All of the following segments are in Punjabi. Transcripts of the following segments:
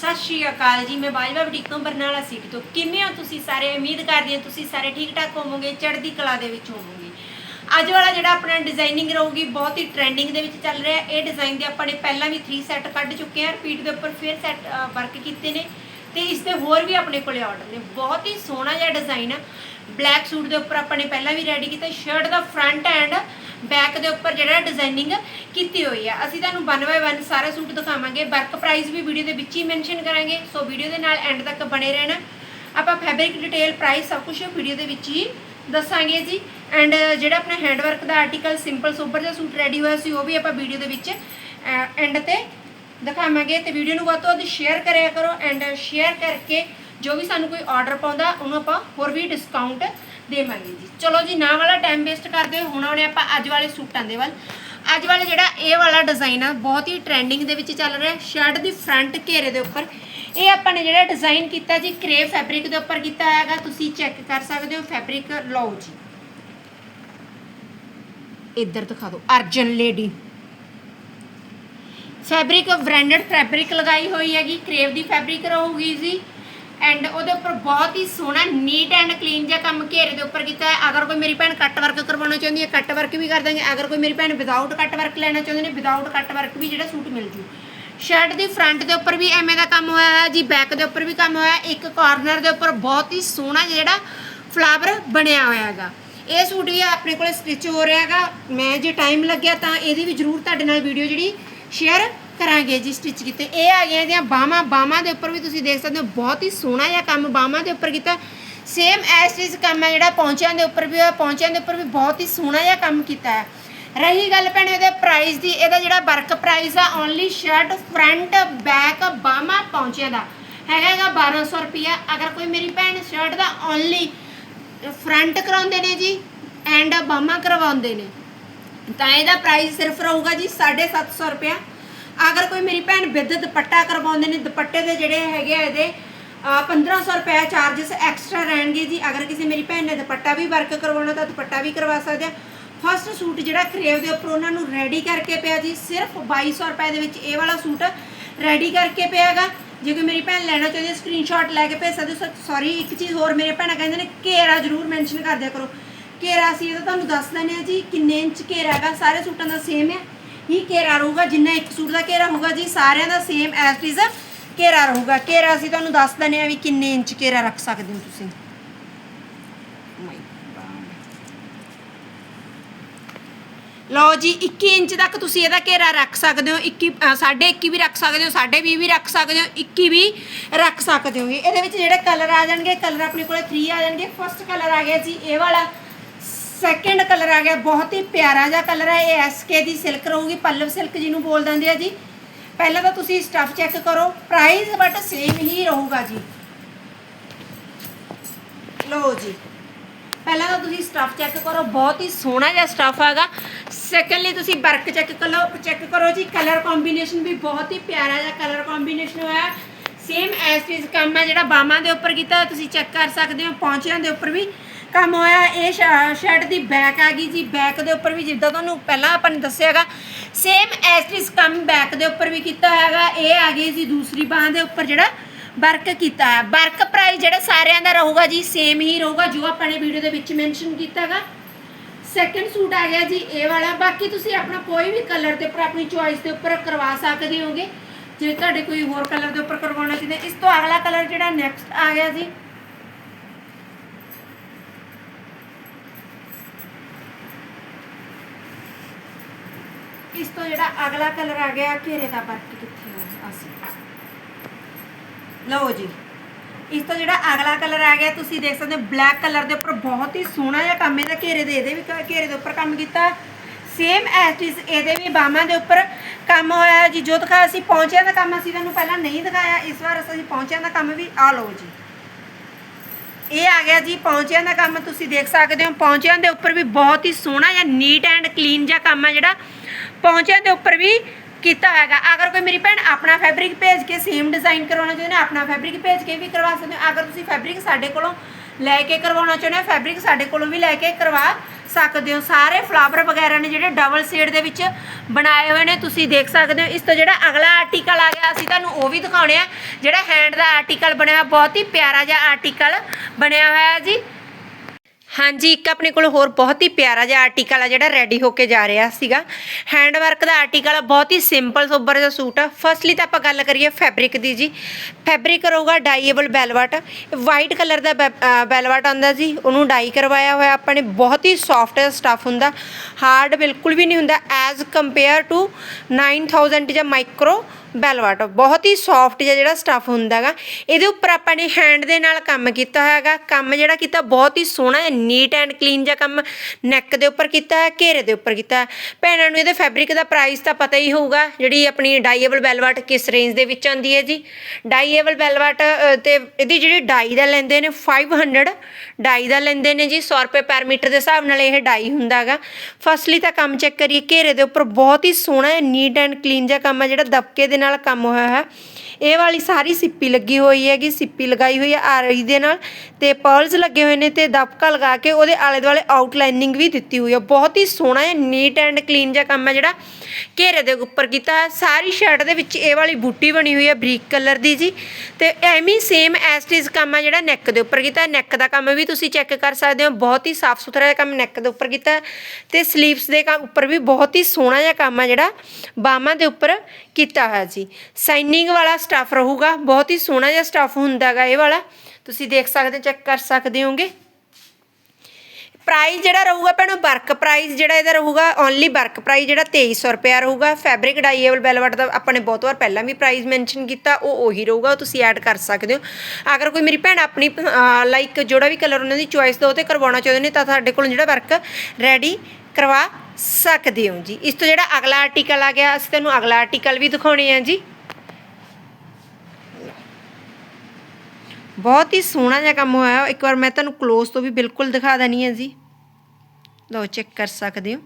ਸਤਿ ਸ਼੍ਰੀ ਅਕਾਲ ਜੀ, ਮੈਂ ਬਾਜਵਾ ਬੁਟੀਕ ਤੋਂ ਬਰਨਾਲਾ ਸਿਟੀ ਤੋਂ। ਕਿਵੇਂ ਹੋ ਤੁਸੀਂ ਸਾਰੇ? ਉਮੀਦ ਕਰਦੀ ਹਾਂ ਤੁਸੀਂ ਸਾਰੇ ਠੀਕ ਠਾਕ ਹੋਵੋਗੇ, ਚੜ੍ਹਦੀ ਕਲਾ ਦੇ ਵਿੱਚ ਹੋਵੋਗੇ। ਅੱਜ ਵਾਲਾ ਜਿਹੜਾ ਆਪਣਾ ਡਿਜ਼ਾਈਨਿੰਗ ਰਹੂਗੀ, ਬਹੁਤ ਹੀ ਟ੍ਰੈਂਡਿੰਗ ਦੇ ਵਿੱਚ ਚੱਲ ਰਿਹਾ। ਇਹ ਡਿਜ਼ਾਈਨ ਦੇ ਆਪਾਂ ਨੇ ਪਹਿਲਾਂ ਵੀ 3 ਸੈੱਟ ਕੱਢ ਚੁੱਕੇ ਆ ਰਿਪੀਟ ਦੇ ਉੱਪਰ ਫਿਰ ਸੈੱਟ ਵਰਕ ਕੀਤੇ ਨੇ। ਤੇ ਇਸ ਦੇ ਹੋਰ ਵੀ ਆਪਣੇ ਕੋਲੇ ਆਰਡਰ ਨੇ। ਬਹੁਤ ਹੀ ਸੋਹਣਾ ਜਿਹਾ ਡਿਜ਼ਾਈਨ ਆ। ਬਲੈਕ ਸੂਟ ਦੇ ਉੱਪਰ ਆਪਾਂ ਨੇ ਪਹਿਲਾਂ ਵੀ ਰੈਡੀ ਕੀਤਾ। ਸ਼ਰਟ ਦਾ ਫਰੰਟ ਐਂਡ ਬੈਕ ਦੇ ਉੱਪਰ ਜਿਹੜਾ ਡਿਜ਼ਾਈਨਿੰਗ ਕੀਤੀ ਹੋਈ ਆ। ਅਸੀਂ ਤੁਹਾਨੂੰ 1 ਬਾਏ 1 ਸਾਰੇ ਸੂਟ ਦਿਖਾਵਾਂਗੇ। ਵਰਕ ਪ੍ਰਾਈਸ ਵੀ ਵੀਡੀਓ ਦੇ ਵਿੱਚ ਹੀ ਮੈਂਸ਼ਨ ਕਰਾਂਗੇ। ਸੋ ਵੀਡੀਓ ਦੇ ਨਾਲ ਐਂਡ ਤੱਕ ਬਣੇ ਰਹਿਣਾ। ਆਪਾਂ ਫੈਬਰਿਕ ਡਿਟੇਲ ਪ੍ਰਾਈਸ ਸਭ ਕੁਝ ਵੀਡੀਓ ਦੇ ਵਿੱਚ ਹੀ ਦੱਸਾਂਗੇ ਜੀ। ਐਂਡ ਜਿਹੜਾ ਆਪਣਾ ਹੈਂਡ ਵਰਕ ਦਾ ਆਰਟੀਕਲ ਸਿੰਪਲ ਸੋਬਰ ਜਿਹਾ ਸੂਟ ਰੈਡੀ ਹੋਇਆ ਸੀ, ਉਹ ਵੀ ਆਪਾਂ ਵੀਡੀਓ ਦੇ ਵਿੱਚ ਐਂਡ ਤੇ ਦਿਖਾਵਾਂਗੇ। ਤੇ ਵੀਡੀਓ ਨੂੰ ਵੱਧ ਤੋਂ ਵੱਧ ਸ਼ੇਅਰ ਕਰਿਆ ਕਰੋ। ਐਂਡ ਸ਼ੇਅਰ ਕਰਕੇ ਜੋ ਵੀ ਸਾਨੂੰ ਕੋਈ ਆਰਡਰ ਪਾਉਂਦਾ, ਉਹਨੂੰ ਆਪਾਂ ਹੋਰ ਵੀ ਡਿਸਕਾਊਂਟ ਦੇਵਾਂਗੇ ਜੀ। ਚਲੋ ਜੀ, ਨਾ ਵਾਲਾ ਟਾਈਮ ਵੇਸਟ ਕਰਦੇ ਹੁਣ ਆਉਣੇ ਆਪਾਂ ਅੱਜ ਵਾਲੇ ਸੂਟਾਂ ਦੇ ਵੱਲ। ਅੱਜ ਵਾਲੇ ਜਿਹੜਾ ਇਹ ਵਾਲਾ ਡਿਜ਼ਾਈਨ ਆ, ਬਹੁਤ ਹੀ ਟ੍ਰੈਂਡਿੰਗ ਦੇ ਵਿੱਚ ਚੱਲ ਰਿਹਾ ਸ਼ਰਟ ਦੀ ਫਰੰਟ ਘੇਰੇ ਦੇ ਉੱਪਰ। ਇਹ ਆਪਾਂ ਨੇ ਜਿਹੜਾ ਡਿਜ਼ਾਈਨ ਕੀਤਾ ਜੀ, ਕਰੇਪ ਫੈਬਰਿਕ ਦੇ ਉੱਪਰ ਕੀਤਾ ਹੈਗਾ। ਤੁਸੀਂ ਚੈੱਕ ਕਰ ਸਕਦੇ ਹੋ ਫੈਬਰਿਕ ਲਓ ਜੀ। ਇੱਧਰ ਦਿਖਾ ਦਿਓ, Arjan lady fabric branded fabric ਲਗਾਈ ਹੋਈ ਹੈਗੀ। ਕਰੇਵ ਦੀ ਫੈਬਰਿਕ ਰਹੂਗੀ ਜੀ। ਐਂਡ ਉਹਦੇ ਉੱਪਰ ਬਹੁਤ ਹੀ ਸੋਹਣਾ ਨੀਟ ਐਂਡ ਕਲੀਨ ਜਿਹਾ ਕੰਮ ਘੇਰੇ ਦੇ ਉੱਪਰ ਕੀਤਾ ਹੈ ਅਗਰ ਕੋਈ ਮੇਰੀ ਭੈਣ ਕੱਟ ਵਰਕ ਕਰਵਾਉਣਾ ਚਾਹੁੰਦੀ ਹੈ ਕੱਟ ਵਰਕ ਵੀ ਕਰ ਦਾਂਗੇ। ਅਗਰ ਕੋਈ ਮੇਰੀ ਭੈਣ ਵਿਦਆਊਟ ਕੱਟ ਵਰਕ ਲੈਣਾ ਚਾਹੁੰਦੇ ਨੇ ਵਿਦਆਊਟ ਕੱਟ ਵਰਕ ਵੀ ਜਿਹੜਾ ਸੂਟ ਮਿਲ ਜੂ। ਸ਼ਰਟ ਦੀ ਫਰੰਟ ਦੇ ਉੱਪਰ ਵੀ ਐਵੇਂ ਦਾ ਕੰਮ ਹੋਇਆ ਹੈ ਜੀ ਬੈਕ ਦੇ ਉੱਪਰ ਵੀ ਕੰਮ ਹੋਇਆ ਇੱਕ ਕਾਰਨਰ ਦੇ ਉੱਪਰ ਬਹੁਤ ਹੀ ਸੋਹਣਾ ਜਿਹੜਾ ਫਲਾਵਰ ਬਣਿਆ ਹੋਇਆ ਹੈਗਾ। ਇਹ ਸੂਟ ਵੀ ਆਪਣੇ ਕੋਲ ਸਟਿਚ ਹੋ ਰਿਹਾ ਹੈਗਾ। ਮੈਂ ਜੇ ਟਾਈਮ ਲੱਗਿਆ ਤਾਂ ਇਹਦੀ ਵੀ ਜ਼ਰੂਰ ਤੁਹਾਡੇ ਨਾਲ ਵੀਡੀਓ ਜਿਹੜੀ ਸ਼ੇਅਰ ਕਰਾਂਗੇ ਜੀ ਸਟਿਚ ਕੀਤੇ। ਇਹ ਆ ਗਈਆਂ ਇਹਦੀਆਂ ਬਾਹਾਂ। ਬਾਹਾਂ ਦੇ ਉੱਪਰ ਵੀ ਤੁਸੀਂ ਦੇਖ ਸਕਦੇ ਹੋ, ਬਹੁਤ ਹੀ ਸੋਹਣਾ ਜਿਹਾ ਕੰਮ ਬਾਹਾਂ ਦੇ ਉੱਪਰ ਕੀਤਾ। ਸੇਮ ਐਸ ਇਜ਼ ਕੰਮ ਹੈ ਜਿਹੜਾ ਪੌਂਚਿਆਂ ਦੇ ਉੱਪਰ ਵੀ ਹੋਇਆ। ਪੌਂਚਿਆਂ ਦੇ ਉੱਪਰ ਵੀ ਬਹੁਤ ਹੀ ਸੋਹਣਾ ਜਿਹਾ ਕੰਮ ਕੀਤਾ ਹੈ। ਰਹੀ ਗੱਲ ਭੈਣੇ ਇਹਦੇ ਪ੍ਰਾਈਸ ਦੀ, ਇਹਦਾ ਜਿਹੜਾ ਵਰਕ ਪ੍ਰਾਈਸ ਆ ਓਨਲੀ ਸ਼ਰਟ ਫਰੰਟ ਬੈਕ ਬਾਹਾਂ ਪੌਂਚਿਆਂ ਦਾ ਹੈਗਾ ਹੈਗਾ 1200 ਰੁਪਿਆ ਅਗਰ ਕੋਈ ਮੇਰੀ ਭੈਣ ਸ਼ਰਟ ਦਾ ਓਨਲੀ ਫਰੰਟ ਕਰਾਉਂਦੇ ਨੇ ਜੀ ਐਂਡ ਬਾਹਾਂ ਕਰਵਾਉਂਦੇ ਨੇ, ਤਾਂ ਇਹਦਾ ਪ੍ਰਾਈਸ ਸਿਰਫ ਰਹੂਗਾ ਜੀ 750 ਰੁਪਿਆ ਅਗਰ ਕੋਈ ਮੇਰੀ ਭੈਣ ਵਿਦ ਦੁਪੱਟਾ ਕਰਵਾਉਂਦੇ ਨੇ, ਦੁਪੱਟੇ ਦੇ ਜਿਹੜੇ ਹੈਗੇ ਆ ਇਹਦੇ ਅਹ 1500 ਰੁਪਏ ਚਾਰजेस ਐਕਸਟਰਾ ਰਹਿਣਗੇ ਜੀ। ਅਗਰ ਕਿਸੇ ਮੇਰੀ ਭੈਣ ਨੇ ਦੁਪੱਟਾ ਵੀ ਵਰਕ ਕਰਵਾਉਣਾ ਤਾਂ ਦੁਪੱਟਾ ਵੀ ਕਰਵਾ ਸਕਦੇ ਆ। ਫਸਟ ਸੂਟ ਜਿਹੜਾ ਖਰੇਵ ਦੇ ਉੱਪਰ ਉਹਨਾਂ ਨੂੰ ਰੈਡੀ ਕਰਕੇ ਪਿਆ ਜੀ। ਸਿਰਫ 2200 ਰੁਪਏ ਦੇ ਵਿੱਚ ਇਹ ਵਾਲਾ ਸੂਟ ਰੈਡੀ ਕਰਕੇ ਪਿਆਗਾ ਜੇ ਕੋਈ ਮੇਰੀ ਭੈਣ ਲੈਣਾ ਚਾਹੁੰਦੀ ਹੈ ਸਕਰੀਨਸ਼ਾਟ ਲੈ ਕੇ ਭੇਜ ਸਕਦੇ ਹੋ। ਸੌਰੀ ਇੱਕ ਚੀਜ਼ ਹੋਰ ਮੇਰੇ ਭੈਣਾਂ ਕਹਿੰਦੇ ਨੇ, ਘੇਰਾ ਜ਼ਰੂਰ ਮੈਂਸ਼ਨ ਕਰ ਦਿਆ ਕਰੋ। ਘੇਰਾ ਸੀ ਇਹਦਾ ਤੁਹਾਨੂੰ ਦੱਸ ਦਿੰਦੇ ਆ ਜੀ, ਕਿੰਨੇ ਇੰਚ ਘੇਰਾ ਹੈਗਾ। ਸਾਰੇ ਸੂਟਾਂ ਦਾ ਸੇਮ ਹੈ ਹੀ ਘੇਰਾ ਰਹੂਗਾ ਜਿੰਨਾ ਇੱਕ ਸੂਟ ਦਾ ਘੇਰਾ ਹੋਊਗਾ ਜੀ ਸਾਰਿਆਂ ਦਾ ਸੇਮ ਐਸ ਇਟ ਇਜ਼ ਘੇਰਾ ਰਹੂਗਾ। ਘੇਰਾ ਅਸੀਂ ਤੁਹਾਨੂੰ ਦੱਸ ਦਿੰਦੇ ਆ ਵੀ ਕਿੰਨੇ ਇੰਚ ਘੇਰਾ ਰੱਖ ਸਕਦੇ ਹੋ ਤੁਸੀਂ। ਲਓ ਜੀ 21 ਇੰਚ ਤੱਕ ਤੁਸੀਂ ਇਹਦਾ ਘੇਰਾ ਰੱਖ ਸਕਦੇ ਹੋ 21 ਅ, ਸਾਢੇ 21 ਵੀ ਰੱਖ ਸਕਦੇ ਹੋ ਸਾਢੇ 20 ਵੀ ਰੱਖ ਸਕਦੇ ਹੋ 21 ਵੀ ਰੱਖ ਸਕਦੇ ਹੋ। ਇਹਦੇ ਵਿੱਚ ਜਿਹੜੇ ਕਲਰ ਆ ਜਾਣਗੇ ਕਲਰ ਆਪਣੇ ਕੋਲੇ 3 ਆ ਜਾਣਗੇ। ਫਸਟ ਕਲਰ ਆ ਗਿਆ ਜੀ ਇਹ ਵਾਲਾ। ਸੈਕੰਡ ਕਲਰ ਆ ਗਿਆ, ਬਹੁਤ ਹੀ ਪਿਆਰਾ ਜਿਹਾ ਕਲਰ ਹੈ ਇਹ ਐਸਕੇ ਦੀ ਸਿਲਕ ਰਹੂਗੀ, ਪੱਲਵ ਸਿਲਕ ਜਿਹਨੂੰ ਬੋਲ ਦਿੰਦੇ ਆ ਜੀ। ਪਹਿਲਾਂ ਤਾਂ ਤੁਸੀਂ ਸਟਫ ਚੈੱਕ ਕਰੋ ਪ੍ਰਾਈਸ ਬਟ ਸੇਮ ਹੀ ਰਹੂਗਾ ਜੀ। ਲਓ ਜੀ, ਪਹਿਲਾਂ ਤਾਂ ਤੁਸੀਂ ਸਟਫ ਚੈੱਕ ਕਰੋ, ਬਹੁਤ ਹੀ ਸੋਹਣਾ ਜਿਹਾ ਸਟਫ ਹੈਗਾ ਸੈਕੰਡਲੀ ਤੁਸੀਂ ਵਰਕ ਚੈੱਕ ਕਰੋ ਚੈੱਕ ਕਰੋ ਜੀ ਕਲਰ ਕੰਬੀਨੇਸ਼ਨ ਵੀ ਬਹੁਤ ਹੀ ਪਿਆਰਾ ਜਿਹਾ ਕਲਰ ਕੰਬੀਨੇਸ਼ਨ ਹੋਇਆ। ਸੇਮ ਐਸ ਇਜ਼ ਕੰਮ ਹੈ ਜਿਹੜਾ ਬਾਹਾਂ ਦੇ ਉੱਪਰ ਕੀਤਾ, ਤੁਸੀਂ ਚੈੱਕ ਕਰ ਸਕਦੇ ਹੋ, ਪੌਂਚਿਆਂ ਦੇ ਉੱਪਰ ਵੀ। ਕੰਮ ਹੋਇਆ, ਇਹ ਸ਼ਰਟ ਦੀ ਬੈਕ ਆ ਗਈ ਜੀ ਬੈਕ ਦੇ ਉੱਪਰ ਵੀ ਜਿੱਦਾਂ ਤੁਹਾਨੂੰ ਪਹਿਲਾਂ ਆਪਾਂ ਨੇ ਦੱਸਿਆਗਾ ਸੇਮ ਐਸ ਕੰਮ ਬੈਕ ਦੇ ਉੱਪਰ ਵੀ ਕੀਤਾ ਹੈਗਾ, ਇਹ ਆ ਗਈ ਜੀ ਦੂਸਰੀ ਬਾਹਾਂ ਦੇ ਉੱਪਰ ਜਿਹੜਾ ਵਰਕ ਕੀਤਾ ਹੈ। ਵਰਕ ਪ੍ਰਾਈਸ ਜਿਹੜਾ ਸਾਰਿਆਂ ਦਾ ਰਹੂਗਾ ਜੀ ਸੇਮ ਹੀ ਰਹੂਗਾ, ਜੋ ਆਪਾਂ ਨੇ ਵੀਡੀਓ ਦੇ ਵਿੱਚ ਮੈਂਸ਼ਨ ਕੀਤਾਗਾ ਸੈਕੰਡ ਸੂਟ ਆ ਗਿਆ ਜੀ, ਇਹ ਵਾਲਾ। ਬਾਕੀ ਤੁਸੀਂ ਆਪਣਾ ਕੋਈ ਵੀ ਕਲਰ ਦੇ ਉੱਪਰ ਆਪਣੀ ਚੋਇਸ ਦੇ ਉੱਪਰ ਕਰਵਾ ਸਕਦੇ ਹੋਗੇ। ਜੇ ਤੁਹਾਡੇ ਕੋਈ ਹੋਰ ਕਲਰ ਦੇ ਉੱਪਰ ਕਰਵਾਉਣਾ ਚਾਹੀਦਾ, ਇਸ ਤੋਂ ਅਗਲਾ ਕਲਰ ਜਿਹੜਾ ਨੈਕਸਟ ਆ ਗਿਆ ਜੀ ਇਸ ਤੋਂ ਜਿਹੜਾ ਅਗਲਾ ਕਲਰ ਆ ਗਿਆ, ਘੇਰੇ ਦਾ ਵਰਕ ਕਿੱਥੇ ਹੈ ਅਸੀਂ ਲਓ ਜੀ, ਇਸ ਤੋਂ ਜਿਹੜਾ ਅਗਲਾ ਕਲਰ ਆ ਗਿਆ, ਤੁਸੀਂ ਦੇਖ ਸਕਦੇ ਹੋ ਬਲੈਕ ਕਲਰ ਦੇ ਉੱਪਰ ਬਹੁਤ ਹੀ ਸੋਹਣਾ ਜਿਹਾ ਕੰਮ ਇਹਦਾ ਘੇਰੇ ਦੇ, ਇਹਦੇ ਵੀ ਘੇਰੇ ਦੇ ਉੱਪਰ ਕੰਮ ਕੀਤਾ। ਸੇਮ ਐਸ ਇਜ਼ ਇਹਦੇ ਵੀ ਬਾਹਾਂ ਦੇ ਉੱਪਰ ਕੰਮ ਹੋਇਆ ਜੀ। ਜੋ ਦਿਖਾਇਆ ਸੀ, ਪੌਂਚਿਆਂ ਦਾ ਕੰਮ ਅਸੀਂ ਤੁਹਾਨੂੰ ਪਹਿਲਾਂ ਨਹੀਂ ਦਿਖਾਇਆ। ਇਸ ਵਾਰ ਅਸੀਂ ਪੌਂਚਿਆਂ ਦਾ ਕੰਮ ਵੀ ਆ ਲਓ ਜੀ। ਇਹ ਆ ਗਿਆ ਜੀ, ਪੌਂਚਿਆਂ ਦਾ ਕੰਮ ਤੁਸੀਂ ਦੇਖ ਸਕਦੇ ਹੋ। ਪੌਂਚਿਆਂ ਦੇ ਉੱਪਰ ਵੀ ਬਹੁਤ ਹੀ ਸੋਹਣਾ ਜਾਂ ਨੀਟ ਐਂਡ ਕਲੀਨ ਜਿਹਾ ਕੰਮ ਹੈ ਜਿਹੜਾ। ਪੌਂਚਿਆਂ ਦੇ ਉੱਪਰ ਵੀ ਕੀਤਾ ਹੈਗਾ। ਅਗਰ ਕੋਈ ਮੇਰੀ ਭੈਣ ਆਪਣਾ ਫੈਬਰਿਕ ਭੇਜ ਕੇ ਸੇਮ ਡਿਜ਼ਾਈਨ ਕਰਵਾਉਣਾ ਚਾਹੁੰਦੇ ਨੇ ਆਪਣਾ ਫੈਬਰਿਕ ਭੇਜ ਕੇ ਵੀ ਕਰਵਾ ਸਕਦੇ ਹੋ। ਅਗਰ ਤੁਸੀਂ ਫੈਬਰਿਕ ਸਾਡੇ ਕੋਲੋਂ ਲੈ ਕੇ ਕਰਵਾਉਣਾ ਚਾਹੁੰਦੇ ਹੋ ਫੈਬਰਿਕ ਸਾਡੇ ਕੋਲੋਂ ਵੀ ਲੈ ਕੇ ਕਰਵਾ ਸਕਦੇ ਹੋ। ਸਾਰੇ ਫਲਾਵਰ ਵਗੈਰਾ ਨੇ ਜਿਹੜੇ ਡਬਲ ਸ਼ੇਡ ਦੇ ਵਿੱਚ ਬਣਾਏ ਹੋਏ ਨੇ, ਤੁਸੀਂ ਦੇਖ ਸਕਦੇ ਹੋ। ਇਸ ਤੋਂ ਜਿਹੜਾ ਅਗਲਾ ਆਰਟੀਕਲ ਆ ਗਿਆ, ਅਸੀਂ ਤੁਹਾਨੂੰ ਉਹ ਵੀ ਦਿਖਾਉਣੇ ਆ। ਜਿਹੜਾ ਹੈਂਡ ਦਾ ਆਰਟੀਕਲ ਬਣਿਆ ਹੋਇਆ, ਬਹੁਤ ਹੀ ਪਿਆਰਾ ਜਿਹਾ ਆਰਟੀਕਲ ਬਣਿਆ ਹੋਇਆ ਜੀ। ਹਾਂਜੀ, ਇੱਕ ਆਪਣੇ ਕੋਲ ਹੋਰ ਬਹੁਤ ਹੀ ਪਿਆਰਾ ਜਿਹਾ ਆਰਟੀਕਲ ਆ ਜਿਹੜਾ ਰੈਡੀ ਹੋ ਕੇ ਜਾ ਰਿਹਾ ਸੀਗਾ। ਹੈਂਡ ਵਰਕ ਦਾ ਆਰਟੀਕਲ ਆ ਬਹੁਤ ਹੀ ਸਿੰਪਲ ਸੋਬਰ ਜਿਹਾ ਸੂਟ ਆ। ਫਸਟਲੀ ਤਾਂ ਆਪਾਂ ਗੱਲ ਕਰੀਏ ਫੈਬਰਿਕ ਦੀ ਜੀ। ਫੈਬਰਿਕ ਰਹੂਗਾ ਡਾਈਏਬਲ ਬੈਲਵਟ ਵਾਈਟ ਕਲਰ ਦਾ ਬੈਲਵਟ ਆਉਂਦਾ ਜੀ। ਉਹਨੂੰ ਡਾਈ ਕਰਵਾਇਆ ਹੋਇਆ ਆਪਾਂ ਨੇ। ਬਹੁਤ ਹੀ ਸੌਫਟ ਸਟਫ ਹੁੰਦਾ। ਹਾਰਡ ਬਿਲਕੁਲ ਵੀ ਨਹੀਂ ਹੁੰਦਾ। ਐਜ਼ ਕੰਪੇਅਰ ਟੂ 9000 ਜਾਂ ਮਾਈਕਰੋ ਬੈਲਵਟ ਬਹੁਤ ਹੀ ਸੌਫਟ ਜਿਹਾ ਜਿਹੜਾ ਸਟਫ ਹੁੰਦਾਗਾ ਇਹਦੇ ਉੱਪਰ ਆਪਾਂ ਨੇ ਹੈਂਡ ਦੇ ਨਾਲ ਕੰਮ ਕੀਤਾ ਹੋਇਆਗਾ ਕੰਮ ਜਿਹੜਾ ਕੀਤਾ ਬਹੁਤ ਹੀ ਸੋਹਣਾ ਹੈ ਨੀਟ ਐਂਡ ਕਲੀਨ ਜਿਹਾ ਕੰਮ ਨੈਕ ਦੇ ਉੱਪਰ ਕੀਤਾ ਹੈ, ਘੇਰੇ ਦੇ ਉੱਪਰ ਕੀਤਾ ਹੈ। ਭੈਣਾਂ ਨੂੰ ਇਹਦੇ ਫੈਬਰਿਕ ਦਾ ਪ੍ਰਾਈਸ ਤਾਂ ਪਤਾ ਹੀ ਹੋਊਗਾ, ਜਿਹੜੀ ਆਪਣੀ ਡਾਈਏਬਲ ਬੈਲਵਟ ਕਿਸ ਰੇਂਜ ਦੇ ਵਿੱਚ ਆਉਂਦੀ ਹੈ ਜੀ। ਡਾਈਏਬਲ ਬੈਲਵਟ ਤੇ ਇਹਦੀ ਜਿਹੜੀ ਡਾਈ ਦਾ ਲੈਂਦੇ ਨੇ 500 ਡਾਈ ਦਾ ਲੈਂਦੇ ਨੇ ਜੀ। 100 ਰੁਪਏ ਪਰ ਮੀਟਰ ਦੇ ਹਿਸਾਬ ਨਾਲ ਇਹ ਡਾਈ ਹੁੰਦਾਗਾ ਫਸਟਲੀ ਤਾਂ ਕੰਮ ਚੈੱਕ ਕਰੀਏ, ਘੇਰੇ ਦੇ ਉੱਪਰ ਬਹੁਤ ਹੀ ਸੋਹਣਾ ਹੈ ਨੀਟ ਐਂਡ ਕਲੀਨ ਜਿਹਾ ਕੰਮ ਹੈ, ਜਿਹੜਾ ਦਬਕੇ ਦੇ ਨਾਲ ਕੰਮ ਹੋਇਆ ਹੈ। ਇਹ ਵਾਲੀ ਸਾਰੀ ਸਿੱਪੀ ਲੱਗੀ ਹੋਈ ਹੈਗੀ, ਸਿੱਪੀ ਲਗਾਈ ਹੋਈ ਹੈ ਆਰੀ ਦੇ ਨਾਲ ਤੇ ਪਰਲਸ ਲੱਗੇ ਹੋਏ ਨੇ ਤੇ ਦਬਕਾ ਲਗਾ ਕੇ ਉਹਦੇ ਆਲੇ ਦੁਆਲੇ ਆਊਟਲਾਈਨਿੰਗ ਵੀ ਦਿੱਤੀ ਹੋਈ ਹੈ। ਬਹੁਤ ਹੀ ਸੋਹਣਾ ਹੈ ਨੀਟ ਐਂਡ ਕਲੀਨ ਜਿਹਾ ਕੰਮ ਹੈ ਜਿਹੜਾ। ਘੇਰੇ ਦੇ ਉੱਪਰ ਕੀਤਾ ਹੈ। ਸਾਰੀ ਸ਼ਰਟ ਦੇ ਵਿੱਚ ਇਹ ਵਾਲੀ ਬੂਟੀ ਬਣੀ ਹੋਈ ਹੈ ਬਰੀਕ ਕਲਰ ਦੀ ਜੀ ਤੇ ਐਵੇਂ ਸੇਮ ਐਸਟਿਸ ਕੰਮ ਹੈ ਜਿਹੜਾ ਨੈਕ ਦੇ ਉੱਪਰ ਕੀਤਾ ਨੈਕ ਦਾ ਕੰਮ ਵੀ ਤੁਸੀਂ ਚੈੱਕ ਕਰ ਸਕਦੇ ਹੋ। ਬਹੁਤ ਹੀ ਸਾਫ਼ ਸੁਥਰਾ ਜਿਹਾ ਕੰਮ ਨੈਕ ਦੇ ਉੱਪਰ ਕੀਤਾ ਹੈ ਤੇ ਸਲੀਵਸ ਦੇ ਕੰਮ ਉੱਪਰ ਵੀ ਬਹੁਤ ਹੀ ਸੋਹਣਾ ਜਿਹਾ ਕੰਮ ਹੈ ਜਿਹੜਾ। ਬਾਹਾਂ ਦੇ ਉੱਪਰ ਕੀਤਾ ਹੋਇਆ ਸੀ ਸਾਈਨਿੰਗ ਵਾਲਾ ਸਟਫ ਰਹੂਗਾ। ਬਹੁਤ ਹੀ ਸੋਹਣਾ ਜਿਹਾ ਸਟਫ ਹੁੰਦਾਗਾ ਇਹ ਵਾਲਾ। ਤੁਸੀਂ ਦੇਖ ਸਕਦੇ ਚੈੱਕ ਕਰ ਸਕਦੇ ਹੋਗੇ ਪ੍ਰਾਈਸ ਜਿਹੜਾ ਰਹੂਗਾ ਭੈਣੋ ਵਰਕ ਪ੍ਰਾਈਸ ਜਿਹੜਾ ਇਹਦਾ ਰਹੂਗਾ ਓਨਲੀ ਵਰਕ ਪ੍ਰਾਈਸ ਜਿਹੜਾ 2300 ਰੁਪਿਆ ਰਹੂਗਾ। ਫੈਬਰਿਕ ਡਾਈਏਬਲ ਬੈਲਵਟ ਦਾ ਆਪਾਂ ਨੇ ਬਹੁਤ ਵਾਰ ਪਹਿਲਾਂ ਵੀ ਪ੍ਰਾਈਸ ਮੈਂਸ਼ਨ ਕੀਤਾ, ਉਹ ਉਹੀ ਰਹੂਗਾ, ਉਹ ਤੁਸੀਂ ਐਡ ਕਰ ਸਕਦੇ ਹੋ। ਅਗਰ ਕੋਈ ਮੇਰੀ ਭੈਣ ਆਪਣੀ ਲਾਈਕ ਜਿਹੜਾ ਵੀ ਕਲਰ ਉਹਨਾਂ ਦੀ ਚੁਆਇਸ ਦਾ, ਉਹ ਤੇ ਕਰਵਾਉਣਾ ਚਾਹੁੰਦੇ ਨੇ, ਤਾਂ ਸਾਡੇ ਕੋਲ ਜਿਹੜਾ ਵਰਕ ਰੈਡੀ ਕਰਵਾ ਸਕਦੇ ਹੋ ਜੀ। ਇਸ ਤੋਂ ਜਿਹੜਾ ਅਗਲਾ ਆਰਟੀਕਲ ਆ ਗਿਆ, ਅਸੀਂ ਤੁਹਾਨੂੰ ਅਗਲਾ ਆਰਟੀਕਲ ਵੀ ਦਿਖਾਉਣੇ ਆ ਜੀ। ਬਹੁਤ ਹੀ ਸੋਹਣਾ ਜਿਹਾ ਕੰਮ ਹੋਇਆ। ਇੱਕ ਵਾਰ ਮੈਂ ਤੁਹਾਨੂੰ ক্লোਜ਼ ਤੋਂ ਵੀ ਬਿਲਕੁਲ ਦਿਖਾ ਦੇਣੀ ਹੈ ਜੀ। ਲਓ ਚੈੱਕ ਕਰ ਸਕਦੇ ਹੋ।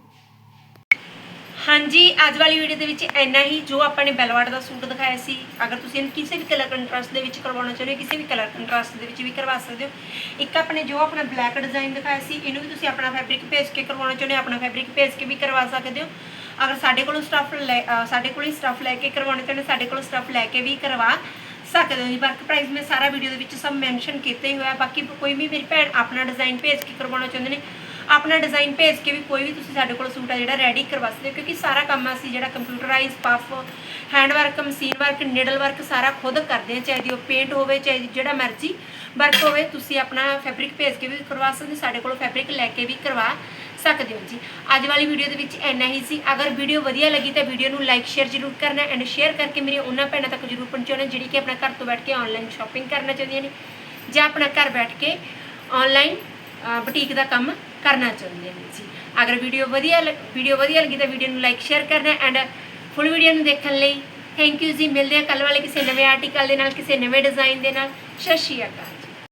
ਹਾਂਜੀ ਅੱਜ ਵਾਲੀ ਵੀਡੀਓ ਦੇ ਵਿੱਚ ਇੰਨਾ ਹੀ ਜੋ ਆਪਾਂ ਨੇ ਬੈਲਵਾਟ ਦਾ ਸੂਟ ਦਿਖਾਇਆ ਸੀ। ਅਗਰ ਤੁਸੀਂ ਇਹਨੂੰ ਕਿਸੇ ਵੀ ਕਲਰ ਕੰਟਰਾਸਟ ਦੇ ਵਿੱਚ ਕਰਵਾਉਣਾ ਚਾਹੁੰਦੇ ਹੋ ਕਿਸੇ ਵੀ ਕਲਰ ਕੰਟਰਾਸਟ ਦੇ ਵਿੱਚ ਵੀ ਕਰਵਾ ਸਕਦੇ ਹੋ। ਇੱਕ ਆਪਣੇ ਜੋ ਆਪਣਾ ਬਲੈਕ ਡਿਜ਼ਾਈਨ ਦਿਖਾਇਆ ਸੀ ਇਹਨੂੰ ਵੀ ਤੁਸੀਂ ਆਪਣਾ ਫੈਬਰਿਕ ਭੇਜ ਕੇ ਕਰਵਾਉਣਾ ਚਾਹੁੰਦੇ ਹੋ ਆਪਣਾ ਫੈਬਰਿਕ ਭੇਜ ਕੇ ਵੀ ਕਰਵਾ ਸਕਦੇ ਹੋ। ਅਗਰ ਸਾਡੇ ਕੋਲੋਂ ਸਟਫ ਸਾਡੇ ਕੋਲੋਂ ਹੀ ਸਟਫ ਲੈ ਕੇ ਕਰਵਾਉਣਾ ਚਾਹੁੰਦੇ ਹੋ, ਸਾਡੇ ਕੋਲੋਂ ਸਟਫ ਲੈ ਕੇ ਵੀ ਕਰਵਾ ਸਕਦੇ ਹੋ ਜੀ। ਵਰਕ ਪ੍ਰਾਈਸ ਮੈਂ ਸਾਰਾ ਵੀਡੀਓ ਦੇ ਵਿੱਚ ਸਭ ਮੈਂਸ਼ਨ ਕੀਤੇ ਹੋਇਆ ਬਾਕੀ ਕੋਈ ਵੀ ਮੇਰੀ ਭੈਣ ਆਪਣਾ ਡਿਜ਼ਾਈਨ ਭੇਜ ਕੇ ਕਰਵਾਉਣਾ ਚਾਹੁੰਦੇ ਨੇ ਆਪਣਾ ਡਿਜ਼ਾਈਨ ਭੇਜ ਕੇ ਵੀ ਕੋਈ ਵੀ ਤੁਸੀਂ ਸਾਡੇ ਕੋਲ ਸੂਟ ਆ ਜਿਹੜਾ ਰੈਡੀ ਕਰਵਾ ਸਕਦੇ ਹੋ ਕਿਉਂਕਿ ਸਾਰਾ ਕੰਮ ਅਸੀਂ ਜਿਹੜਾ computerise puff hand work machine work needle work ਸਾਰਾ ਖੁਦ ਕਰਦੇ ਹਾਂ ਚਾਹੇ ਦੀ ਉਹ ਪੇਂਟ ਹੋਵੇ ਚਾਹੇ ਜਿਹੜਾ ਮਰਜ਼ੀ ਵਰਕ ਹੋਵੇ ਤੁਸੀਂ ਆਪਣਾ ਫੈਬਰਿਕ ਭੇਜ ਕੇ ਵੀ ਕਰਵਾ ਸਕਦੇ ਹੋ, ਸਾਡੇ ਕੋਲ ਫੈਬਰਿਕ ਲੈ ਕੇ ਵੀ ਕਰਵਾ ਸਕਦੇ ਹੋ ਜੀ। ਅੱਜ ਵਾਲੀ ਵੀਡੀਓ ਦੇ ਵਿੱਚ ਇੰਨਾ ਹੀ ਸੀ। ਅਗਰ ਵੀਡੀਓ ਵਧੀਆ ਲੱਗੀ ਤਾਂ ਵੀਡੀਓ ਨੂੰ ਲਾਈਕ ਸ਼ੇਅਰ ਜ਼ਰੂਰ ਕਰਨਾ ਐਂਡ ਸ਼ੇਅਰ ਕਰਕੇ ਮੇਰੇ ਉਹਨਾਂ ਭੈਣਾਂ ਤੱਕ ਜ਼ਰੂਰ ਪਹੁੰਚਾਉਣਾ ਜਿਹੜੀ ਕਿ ਆਪਣਾ ਘਰ ਤੋਂ ਬੈਠ ਕੇ ਆਨਲਾਈਨ ਸ਼ਾਪਿੰਗ ਕਰਨਾ ਚਾਹੁੰਦੀਆਂ ਨੇ ਜਾਂ ਆਪਣਾ ਘਰ ਬੈਠ ਕੇ ਆਨਲਾਈਨ ਬੁਟੀਕ ਦਾ ਕੰਮ ਕਰਨਾ ਚਾਹੁੰਦੇ ਨੇ ਜੀ। ਅਗਰ ਵੀਡੀਓ ਵਧੀਆ ਵੀਡੀਓ ਵਧੀਆ ਲੱਗੀ ਤਾਂ ਵੀਡੀਓ ਨੂੰ ਲਾਈਕ ਸ਼ੇਅਰ ਕਰਨਾ ਐਂਡ ਫੁੱਲ ਵੀਡੀਓ ਨੂੰ ਦੇਖਣ ਲਈ ਥੈਂਕ ਯੂ ਜੀ। ਮਿਲਦੇ ਹਾਂ ਕੱਲ ਵਾਲੇ ਕਿਸੇ ਨਵੇਂ ਆਰਟੀਕਲ ਦੇ ਨਾਲ, ਕਿਸੇ ਨਵੇਂ ਡਿਜ਼ਾਈਨ ਦੇ ਨਾਲ। ਸਤਿ ਸ਼੍ਰੀ ਅਕਾਲ।